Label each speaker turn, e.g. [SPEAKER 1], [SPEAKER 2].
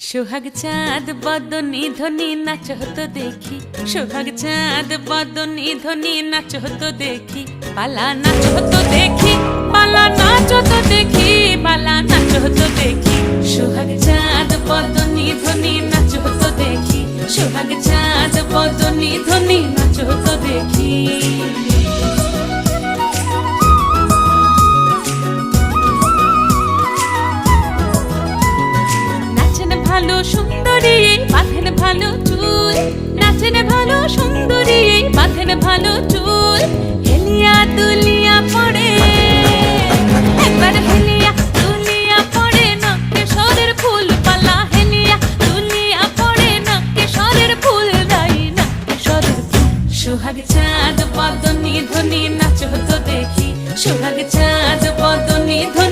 [SPEAKER 1] সোহাগ চাঁদ, বদনি ধ্বনি নাচ হতো দেখি। সোহাগ চাঁদ, বদনি ধ্বনি নাচ হতো দেখি। পালা নাচ হতো দেখি, পালা নাচ হতো দেখি, পালা নাচ হতো দেখি। সোহাগ চাঁদ, বদনি ধ্বনি নাচ হতো দেখি। সোহাগ চাঁদ, বদনি ধ্বনি নাচ ভালো সুন্দরী বাঁধেন ভালো চুল। নাচেন ভালো সুন্দরী বাঁধেন ভালো চুল। হেলিয়া দুলিয়া পড়ে, একবার হেলিয়া দুলিয়া পড়ে না কেশরের ফুল পালা। হেলিয়া দুলিয়া পড়ে না কেশরের ফুল দাই না কেশরের ফুল। সোহাগ চাঁদ পদ্মনি ধ্বনি নাচ হতো দেখি। সোহাগ চাঁদ পদ্মনি ধ্বনি